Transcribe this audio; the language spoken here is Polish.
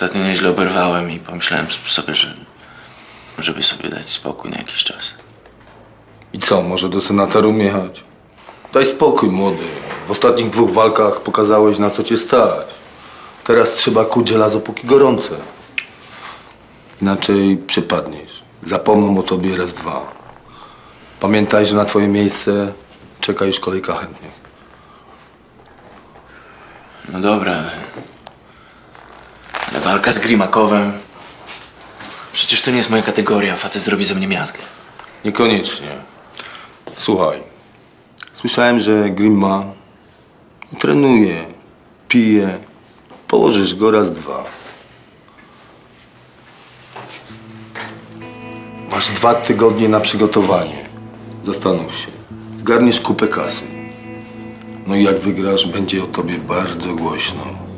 Ostatnio nieźle oberwałem i pomyślałem sobie, że żeby sobie dać spokój na jakiś czas. I co, może do senatorium jechać? Daj spokój, młody. W ostatnich dwóch walkach pokazałeś, na co cię stać. Teraz trzeba kuć żelazo, póki gorące. Inaczej przypadniesz. Zapomną o tobie raz, dwa. Pamiętaj, że na twoje miejsce czeka już kolejka chętnych. No dobra. Ale walka z Grimakowem... Przecież to nie jest moja kategoria, facet zrobi ze mnie miazgę. Niekoniecznie. Słuchaj. Słyszałem, że Grimma trenuje, pije. Położysz go raz, dwa. Masz dwa tygodnie na przygotowanie. Zastanów się. Zgarniesz kupę kasy. No i jak wygrasz, będzie o tobie bardzo głośno.